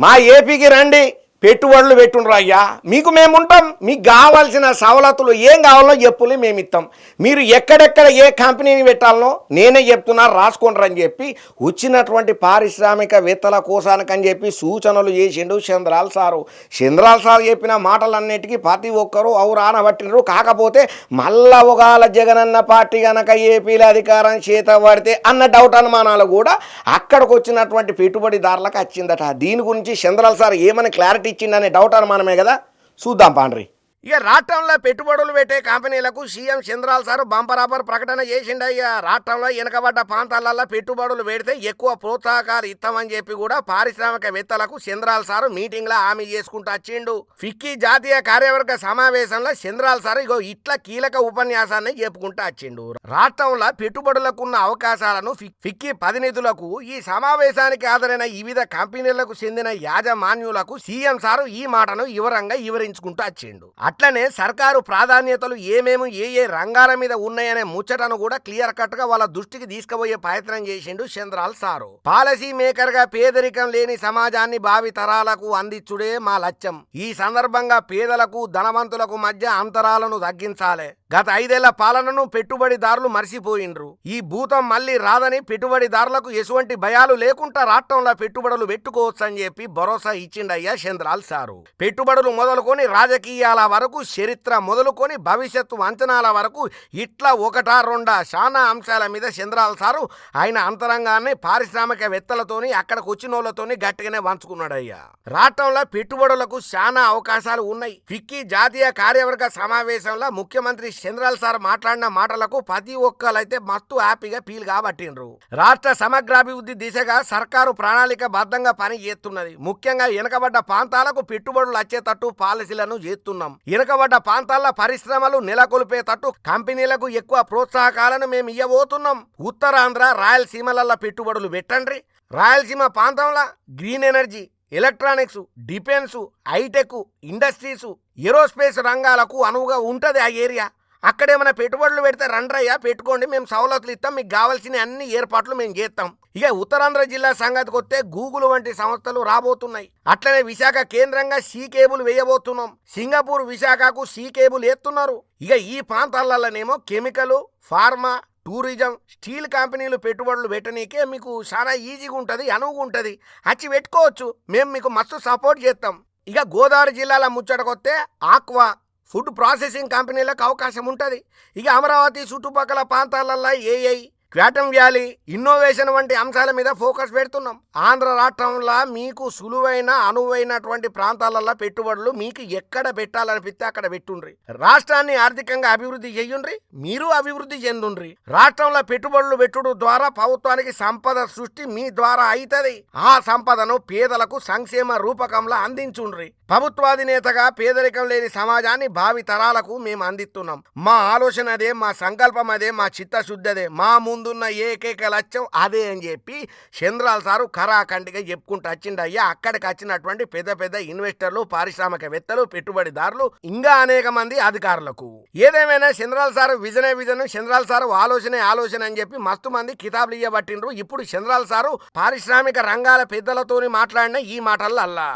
మా ఏపీకి రండి. పెట్టుబడులు పెట్టుండ్రు అయ్యా. మీకు మేము ఉంటాం మీకు కావాల్సిన సవలతులు ఏం కావాలో చెప్పులే మేము ఇస్తాం మీరు ఎక్కడెక్కడ ఏ కంపెనీని పెట్టాలనో నేనే చెప్తున్నా రాసుకోండి అని చెప్పి వచ్చినటువంటి పారిశ్రామికవేత్తల కోసానికని చెప్పి సూచనలు చేసిండు చంద్రాల్ సారు. చంద్రాల్ సార్ చెప్పిన మాటలన్నిటికీ ప్రతి ఒక్కరూ అవురు ఆనబట్టినరు కాకపోతే మళ్ళా ఒకవేళ జగనన్న పార్టీ గనక ఏపీలో అధికారం చేత పడితే అన్న డౌట్ అనుమానాలు కూడా అక్కడికి వచ్చినటువంటి పెట్టుబడిదారులకు వచ్చిందట దీని గురించి చంద్రాల్ సార్ ఏమని క్లారిటీ ఇచ్చిండనే డౌట్ అనుమానమే కదా? చూద్దాం పాండ్రి. ఇక రాష్ట్రంలో పెట్టుబడులు పెట్టే కంపెనీలకు సీఎం చంద్రాల్ సార్ బంపరాబర్ ప్రకటన చేసిండయ్యా రాష్ట్రంలో వెనకబడ్డ ప్రాంతాలలో పెట్టుబడులు పెడితే ఎక్కువ ప్రోత్సాహకాలు ఇస్తామని చెప్పి కూడా పారిశ్రామికవేత్తలకు చంద్రాల సార్ మీటింగ్లో హామీ చేసుకుంటూ వచ్చిండు. ఫిక్కీ జాతీయ కార్యవర్గ సమావేశంలో చంద్రాల్ సార్ ఇగో ఇట్లా కీలక ఉపన్యాసాన్ని చెప్పుకుంటూ వచ్చిండు. రాష్ట్రంలో పెట్టుబడులకు ఉన్న అవకాశాలను ఫి- ఫిక్కీ ప్రతినిధులకు ఈ సమావేశానికి హాజరైన వివిధ కంపెనీలకు చెందిన యాజమాన్యులకు సీఎం సారు ఈ మాటను వివరంగా వివరించుకుంటూ వచ్చిండు. అట్లనే సర్కారు ప్రాధాన్యతలు ఏమేమి ఏ ఏ రంగాల మీద ఉన్నాయనే ముచ్చటను కూడా క్లియర్ కట్గా వాళ్ళ దృష్టికి తీసుకుపోయే ప్రయత్నం చేసిండు చంద్రాల్ సారు. పాలసీ మేకర్గా పేదరికం లేని సమాజాన్ని భావి తరాలకు అందించుడే మా లక్ష్యం. ఈ సందర్భంగా పేదలకు ధనవంతులకు మధ్య అంతరాలను తగ్గించాలి. గత ఐదేళ్ళ పాలనను పెట్టుబడిదారులు మర్చిపోయిండ్రు ఈ భూతం మళ్ళీ రాదని పెట్టుబడిదారులకు ఎటువంటి భయాలు లేకుండా రాష్ట్రంలో పెట్టుబడులు పెట్టుకోవచ్చని చెప్పి భరోసా ఇచ్చిండయ్యా చంద్రాల్ సారు. పెట్టుబడులు మొదలుకొని రాజకీయాల వరకు చరిత్ర మొదలుకొని భవిష్యత్తు అంచనాల వరకు ఇట్లా ఒకటా రెండా చాలా అంశాల మీద చంద్రాల్ సారు ఆయన అంతరంగాన్ని పారిశ్రామికవేత్తలతోని అక్కడికి వచ్చిన వాళ్ళతోని గట్టిగానే వంచుకున్నాడయ్యా. రాష్ట్రంలో పెట్టుబడులకు చాలా అవకాశాలు ఉన్నాయి. ఫిక్కీ జాతీయ కార్యవర్గ సమావేశంలో ముఖ్యమంత్రి చంద్రాల్ సార్ మాట్లాడిన మాటలకు ప్రతి ఒక్కరైతే మస్తు హ్యాపీగా ఫీల్ కాబట్టిండ్రు. రాష్ట్ర సమగ్రాభివృద్ధి దిశగా సర్కారు ప్రణాళిక బద్ధంగా పని చేస్తున్నది. ముఖ్యంగా వెనుకబడ్డ ప్రాంతాలకు పెట్టుబడులు వచ్చేటట్టు పాలసీలను చేస్తున్నాం. వెనుకబడ్డ ప్రాంతాల పరిశ్రమలు నెలకొల్పేటట్టు కంపెనీలకు ఎక్కువ ప్రోత్సాహకాలను మేము ఇవ్వబోతున్నాం ఉత్తరాంధ్ర రాయలసీమలలో పెట్టుబడులు పెట్టండి రాయలసీమ ప్రాంతంలో green energy electronics defence hitech industries aerospace రంగాలకు అనువుగా ఉంటుంది ఆ ఏరియా. అక్కడేమైనా పెట్టుబడులు పెడితే రండ్రయ్యా పెట్టుకోండి మేము సవలతులు ఇస్తాం మీకు కావాల్సిన అన్ని ఏర్పాట్లు మేము చేస్తాం. ఇక ఉత్తరాంధ్ర జిల్లా సంగతికి వస్తే గూగుల్ వంటి సంస్థలు రాబోతున్నాయి. అట్లనే విశాఖ కేంద్రంగా సీ కేబుల్ వేయబోతున్నాం. సింగపూర్ విశాఖకు సీ కేబుల్ ఎత్తున్నారు. ఇక ఈ ప్రాంతాలలోనేమో కెమికల్ ఫార్మా టూరిజం స్టీల్ కంపెనీలు పెట్టుబడులు పెట్టనీకే మీకు చాలా ఈజీగా ఉంటుంది అనువుగా ఉంటుంది. అచ్చి పెట్టుకోవచ్చు. మేము మీకు మస్తు సపోర్ట్ చేస్తాం. ఇక గోదావరి జిల్లాల ముచ్చటకొస్తే ఆక్వా ఫుడ్ ప్రాసెసింగ్ కంపెనీలకు అవకాశం ఉంటుంది. ఇక అమరావతి చుట్టుపక్కల ప్రాంతాలల్లో ఏఐ క్వాటం వ్యాలీ ఇన్నోవేషన్ వంటి అంశాల మీద ఫోకస్ పెడుతున్నాం. ఆంధ్ర రాష్ట్రంలో మీకు సులువైన అనువైనటువంటి ప్రాంతాలలో పెట్టుబడులు మీకు ఎక్కడ పెట్టాలనిపిస్తే అక్కడ పెట్టుండ్రి. రాష్ట్రాన్ని ఆర్థికంగా అభివృద్ధి చెయ్యుండ్రి మీరు అభివృద్ధి చెందుండ్రి. రాష్ట్రంలో పెట్టుబడులు పెట్టుడు ద్వారా ప్రభుత్వానికి సంపద సృష్టి మీ ద్వారా అవుతుంది ఆ సంపదను పేదలకు సంక్షేమ రూపకంలో అందించుండ్రి. ప్రభుత్వాధినేతగా పేదరికం లేని సమాజాన్ని భావి తరాలకు మేము అందిస్తున్నాం. మా ఆలోచన అదే మా సంకల్పం అదే మా చిత్తశుద్ధి అదే మా ముందున్న ఏకైక లక్ష్యం అదే అని చెప్పి చంద్రాల్ సారు కరాఖండిగా చెప్పుకుంటూ వచ్చిండు అయ్యా అక్కడికి వచ్చినటువంటి పెద్ద పెద్ద ఇన్వెస్టర్లు పారిశ్రామికవేత్తలు పెట్టుబడిదారులు ఇంకా అనేక మంది అధికారులకు. ఏదేమైనా చంద్రాల్ సారు విజనే విజన్ చంద్రాల్ సారు ఆలోచనే ఆలోచన అని చెప్పి మస్తు మంది కితాబులు ఇవ్వబట్టిండ్రు ఇప్పుడు చంద్రాల్ సారు పారిశ్రామిక రంగాల పెద్దలతోని మాట్లాడిన ఈ మాటల్లో అల్లా.